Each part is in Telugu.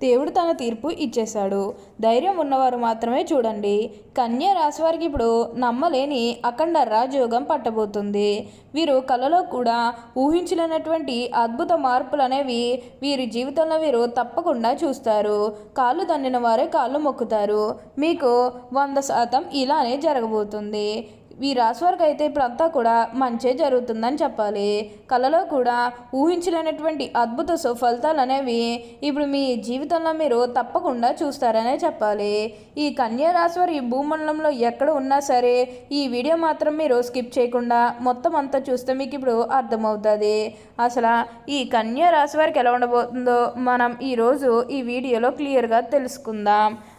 దేవుడు తన తీర్పు ఇచ్చేశాడు. ధైర్యం ఉన్నవారు మాత్రమే చూడండి. కన్య రాశి వారికి ఇప్పుడు నమ్మలేని అఖండ రాజయోగం పట్టబోతుంది. వీరు కళలో కూడా ఊహించలేనటువంటి అద్భుత మార్పులు అనేవి వీరి జీవితంలో వీరు తప్పకుండా చూస్తారు. కాళ్ళు దండిన వారే కాళ్ళు మొక్కుతారు. మీకు వంద శాతం ఇలానే జరగబోతుంది. ఈ రాశి వారికి అయితే ఇప్పుడంతా కూడా మంచే జరుగుతుందని చెప్పాలి. కళలో కూడా ఊహించలేనటువంటి అద్భుత సుఫలితాలు అనేవి ఇప్పుడు మీ జీవితంలో మీరు తప్పకుండా చూస్తారనే చెప్పాలి. ఈ కన్యా రాశి వారు ఈ భూమండలంలో ఎక్కడ ఉన్నా సరే ఈ వీడియో మాత్రం మీరు స్కిప్ చేయకుండా మొత్తం అంతా చూస్తే మీకు ఇప్పుడు అర్థమవుతుంది. అసలు ఈ కన్యా రాశి వారికి ఎలా ఉండబోతుందో మనం ఈరోజు ఈ వీడియోలో క్లియర్గా తెలుసుకుందాం.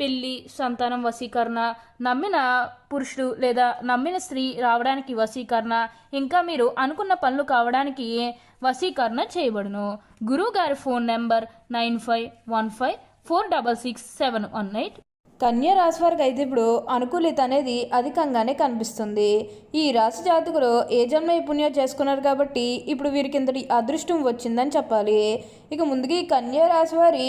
పెళ్ళి సంతానం వశీకరణ నమ్మిన పురుషుడు లేదా నమ్మిన స్త్రీ రావడానికి వశీకరణ ఇంకా మీరు అనుకున్న పనులు కావడానికి వశీకరణ చేయబడును? గురువు గారి phone number nine five one five four double six seven one eight. కన్యా రాశి వారికి అయితే ఇప్పుడు అనుకూలిత అనేది అధికంగానే కనిపిస్తుంది. ఈ రాశి జాతకులు ఏ జన్మ నైపుణ్యం పుణ్యం చేసుకున్నారు కాబట్టి ఇప్పుడు వీరికి ఇంతటి అదృష్టం వచ్చిందని చెప్పాలి. ఇక ముందుగా ఈ కన్యా రాశి వారి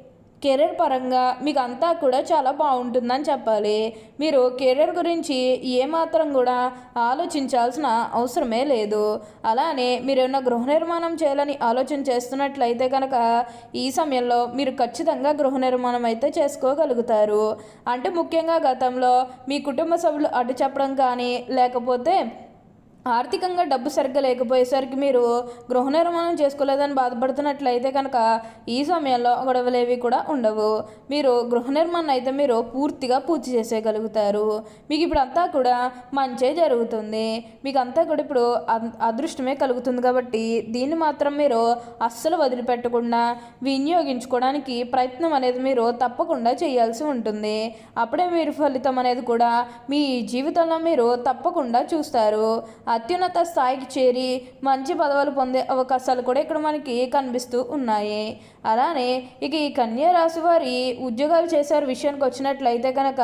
కెరీర్ పరంగా మీకు అంతా కూడా చాలా బాగుంటుందని చెప్పాలి. మీరు కెరీర్ గురించి ఏమాత్రం కూడా ఆలోచించాల్సిన అవసరమే లేదు. అలానే మీరు ఏమైనా గృహ నిర్మాణం చేయాలని ఆలోచన చేస్తున్నట్లయితే కనుక ఈ సమయంలో మీరు ఖచ్చితంగా గృహ నిర్మాణం అయితే చేసుకోగలుగుతారు. అంటే ముఖ్యంగా గతంలో మీ కుటుంబ సభ్యులు అడ్డు చెప్పడం కానీ లేకపోతే ఆర్థికంగా డబ్బు సరిగ్గా లేకపోయేసరికి మీరు గృహ నిర్మాణం చేసుకోలేదని బాధపడుతున్నట్లయితే కనుక ఈ సమయంలో గొడవలేవి కూడా ఉండవు. మీరు గృహ నిర్మాణం అయితే మీరు పూర్తిగా పూర్తి చేసేయగలుగుతారు. మీకు ఇప్పుడు అంతా కూడా మంచే జరుగుతుంది. మీకు అంతా కూడా ఇప్పుడు అదృష్టమే కలుగుతుంది కాబట్టి దీన్ని మాత్రం మీరు అస్సలు వదిలిపెట్టకుండా వినియోగించుకోవడానికి ప్రయత్నం అనేది మీరు తప్పకుండా చేయాల్సి ఉంటుంది. అప్పుడే మీరు ఫలితం అనేది కూడా మీ జీవితంలో మీరు తప్పకుండా చూస్తారు. అత్యున్నత స్థాయికి చేరి మంచి పదవులు పొందే అవకాశాలు కూడా ఇక్కడ మనకి కనిపిస్తూ ఉన్నాయి. అలానే ఇక ఈ కన్యా రాశి వారి ఉద్యోగాలు చేసే విషయానికి వచ్చినట్లయితే కనుక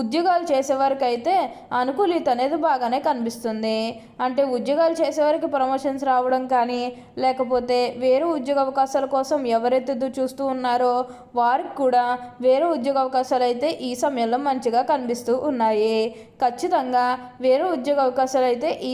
ఉద్యోగాలు చేసేవారికి అయితే అనుకూలిత అనేది బాగానే కనిపిస్తుంది. అంటే ఉద్యోగాలు చేసేవారికి ప్రమోషన్స్ రావడం కానీ లేకపోతే వేరే ఉద్యోగ అవకాశాల కోసం ఎవరైతే చూస్తూ ఉన్నారో వారికి కూడా వేరే ఉద్యోగ అవకాశాలు అయితే ఈ సమయంలో మంచిగా కనిపిస్తూ ఉన్నాయి. ఖచ్చితంగా వేరే ఉద్యోగ అవకాశాలు అయితే ఈ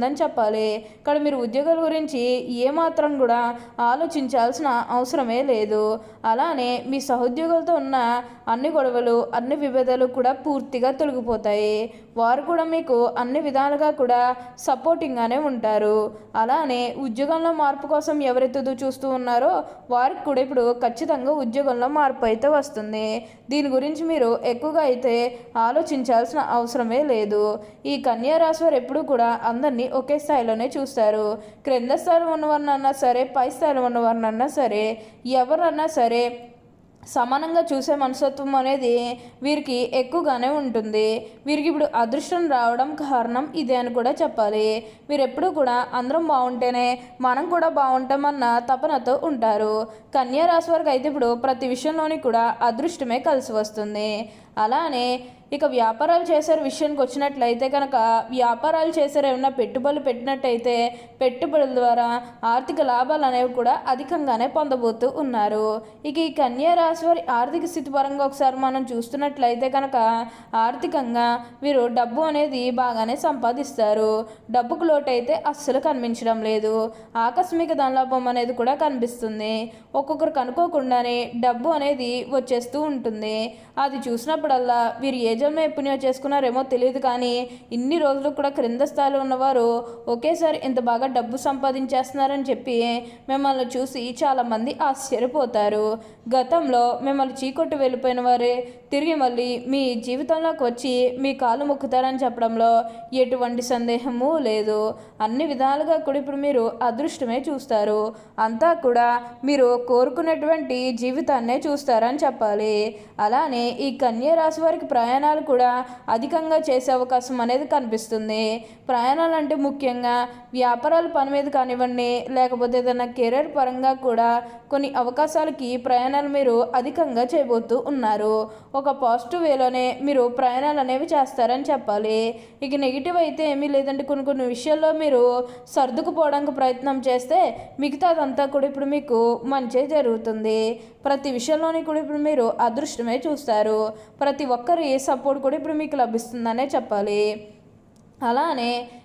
ఉందని చెప్పాలి. ఇక్కడ మీరు ఉద్యోగాల గురించి ఏమాత్రం కూడా ఆలోచించాల్సిన అవసరమే లేదు. అలానే మీ సహోద్యోగులతో ఉన్న అన్ని గొడవలు అన్ని విభేదాలు కూడా పూర్తిగా తొలగిపోతాయి. వారు కూడా మీకు అన్ని విధాలుగా కూడా సపోర్టింగ్గానే ఉంటారు. అలానే ఉద్యోగంలో మార్పు కోసం ఎవరైతే చూస్తూ ఉన్నారో వారికి కూడా ఇప్పుడు ఖచ్చితంగా ఉద్యోగంలో మార్పు అయితే వస్తుంది. దీని గురించి మీరు ఎక్కువగా అయితే ఆలోచించాల్సిన అవసరమే లేదు. ఈ కన్యా రాశి వారు ఎప్పుడూ కూడా అందరినీ ఒకే స్థాయిలోనే చూస్తారు. క్రింద స్థాయిలో ఉన్నవారినన్నా సరే పై స్థాయిలో ఉన్నవారినన్నా సరే ఎవరన్నా సరే సమానంగా చూసే మనస్తత్వం అనేది వీరికి ఎక్కువగానే ఉంటుంది. వీరికి ఇప్పుడు అదృష్టం రావడం కారణం ఇదే అని కూడా చెప్పాలి. వీరు ఎప్పుడూ కూడా అందరం బాగుంటేనే మనం కూడా బాగుంటామన్న తపనతో ఉంటారు. కన్యా రాశి వారికి అయితే ఇప్పుడు ప్రతి విషయంలోని కూడా అదృష్టమే కలిసి వస్తుంది. అలానే ఇక వ్యాపారాలు చేసే విషయానికి వచ్చినట్లయితే కనుక వ్యాపారాలు చేసే ఏమైనా పెట్టుబడులు పెట్టినట్టయితే పెట్టుబడుల ద్వారా ఆర్థిక లాభాలు అనేవి కూడా అధికంగానే పొందబోతూ ఉన్నారు. ఇక ఈ కన్యా రాశి వారి ఆర్థిక స్థితి పరంగా ఒకసారి మనం చూస్తున్నట్లయితే కనుక ఆర్థికంగా వీరు డబ్బు అనేది బాగానే సంపాదిస్తారు. డబ్బుకు లోటు అయితే అస్సలు కనిపించడం లేదు. ఆకస్మిక ధనలాభం అనేది కూడా కనిపిస్తుంది. ఒక్కొక్కరు కనుకోకుండానే డబ్బు అనేది వచ్చేస్తూ ఉంటుంది. అది చూసినప్పుడల్లా వీరు ఏ జన్మ పుణ్యం చేసుకున్నారేమో తెలియదు కానీ ఇన్ని రోజులు కూడా క్రింద స్థాయిలో ఉన్నవారు ఒకేసారి ఇంత బాగా డబ్బు సంపాదించేస్తున్నారని చెప్పి మిమ్మల్ని చూసి చాలామంది ఆశ్చర్యపోతారు. గతంలో మిమ్మల్ని చీకొట్టు వెళ్ళిపోయిన వారే తిరిగి మళ్ళీ మీ జీవితంలోకి వచ్చి మీ కాలు మొక్కుతారని చెప్పడంలో ఎటువంటి సందేహము లేదు. అన్ని విధాలుగా కూడా ఇప్పుడు మీరు అదృష్టమే చూస్తారు. అంతా కూడా మీరు కోరుకున్నటువంటి జీవితాన్నే చూస్తారని చెప్పాలి. అలానే ఈ కన్య రాశి వారికి ప్రయాణాలు కూడా అధికంగా చేసే అవకాశం అనేది కనిపిస్తుంది. ప్రయాణాలు అంటే ముఖ్యంగా వ్యాపారాల పని మీద కానివ్వండి లేకపోతే ఏదైనా కెరీర్ పరంగా కూడా కొన్ని అవకాశాలకి ప్రయాణాలు మీరు అధికంగా చేయబోతూ ఉన్నారు. ఒక పాజిటివ్ వేలోనే మీరు ప్రయాణాలు అనేవి చేస్తారని చెప్పాలి. ఇక నెగిటివ్ అయితే ఏమీ లేదంటే కొన్ని కొన్ని విషయాల్లో మీరు సర్దుకుపోవడానికి ప్రయత్నం చేస్తే మిగతాదంతా కూడా ఇప్పుడు మీకు మంచి జరుగుతుంది. ప్రతి విషయంలోని కూడా ఇప్పుడు మీరు అదృష్టమే చూస్తారు. ప్రతి ఒక్కరి సపోర్ట్ కూడా ఇప్పుడు మీకు లభిస్తుందనే చెప్పాలి. అలానే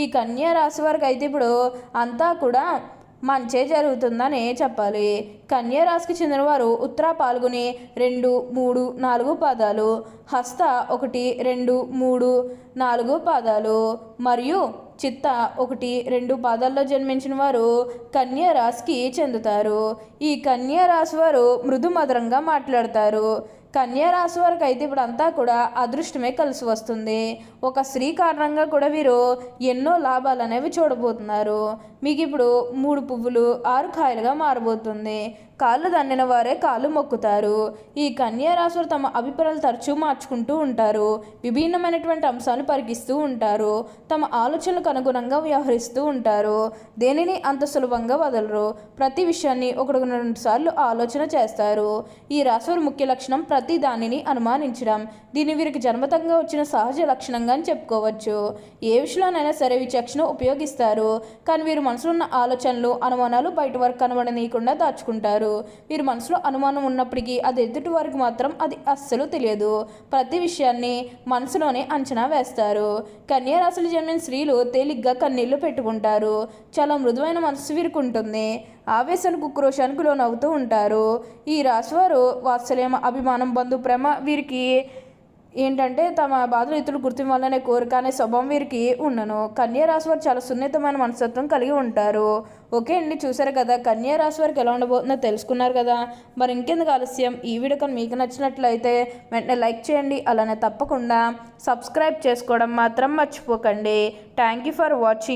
ఈ కన్యా రాశి వారికి అయితే ఇప్పుడు అంతా కూడా మంచే జరుగుతుందని చెప్పాలి. కన్యా రాశికి చెందినవారు ఉత్తర పాల్గొని రెండు మూడు నాలుగు పాదాలు హస్త ఒకటి రెండు మూడు నాలుగు పాదాలు మరియు చిత్త ఒకటి రెండు పాదాల్లో జన్మించిన వారు కన్యా రాశికి చెందుతారు. ఈ కన్యా రాశి వారు మృదు మధురంగా మాట్లాడతారు. కన్యా రాశి వారికి అయితే ఇప్పుడు అంతా కూడా అదృష్టమే కలిసి వస్తుంది. ఒక స్త్రీ కారణంగా కూడా వీరు ఎన్నో లాభాలు అనేవి చూడబోతున్నారు. మీకు ఇప్పుడు మూడు పువ్వులు ఆరు కాయలుగా మారబోతుంది. కాళ్ళు దండిన వారే కాళ్ళు మొక్కుతారు. ఈ కన్యారాశులు తమ అభిప్రాయాలు తరచూ మార్చుకుంటూ ఉంటారు. విభిన్నమైనటువంటి అంశాలు పరికిస్తూ ఉంటారు. తమ ఆలోచనలకు అనుగుణంగా వ్యవహరిస్తూ ఉంటారు. దేనిని అంత సులభంగా వదలరు. ప్రతి విషయాన్ని ఒకటి రెండు సార్లు ఆలోచన చేస్తారు. ఈ రాశివారి ముఖ్య లక్షణం ప్రతి దానిని అనుమానించడం. దీని వీరికి జన్మతంగా వచ్చిన సహజ లక్షణంగా అని చెప్పుకోవచ్చు. ఏ విషయంలోనైనా సరే విచక్షణ ఉపయోగిస్తారు. కానీ వీరు మనసులో ఉన్న ఆలోచనలు అనుమానాలు బయట వరకు కనబడనీయకుండా దాచుకుంటారు. వీరి మనసులో అనుమానం ఉన్నప్పటికీ అది ఎదుటి వారికి మాత్రం అది అస్సలు తెలియదు. ప్రతి విషయాన్ని మనసులోనే అంచనా వేస్తారు. కన్యారాశులు జన్మిన స్త్రీలు తేలిగ్గా కన్నీళ్ళు పెట్టుకుంటారు. చాలా మృదువైన మనసు వీరికి ఉంటుంది. ఆవేశానికి క్రోశానికి లోనవుతూ ఉంటారు. ఈ రాశివారు వాత్సల్యం అభిమానం బంధు ప్రేమ వీరికి ఏంటంటే తమ బాధలు ఇతరులు గుర్తించాలనే కోరిక అనే స్వభావం వీరికి ఉండను. కన్యా రాశి వారు చాలా సున్నితమైన మనస్తత్వం కలిగి ఉంటారు. ఓకే అండి చూసారు కదా. కన్యా రాశి వారికి ఎలా ఉండబోతుందో తెలుసుకున్నారు కదా. మరి ఇంకెందుకు ఆలస్యం? ఈ వీడియో కానీ మీకు నచ్చినట్లయితే వెంటనే లైక్ చేయండి. అలానే తప్పకుండా సబ్స్క్రైబ్ చేసుకోవడం మాత్రం మర్చిపోకండి. Thank you for watching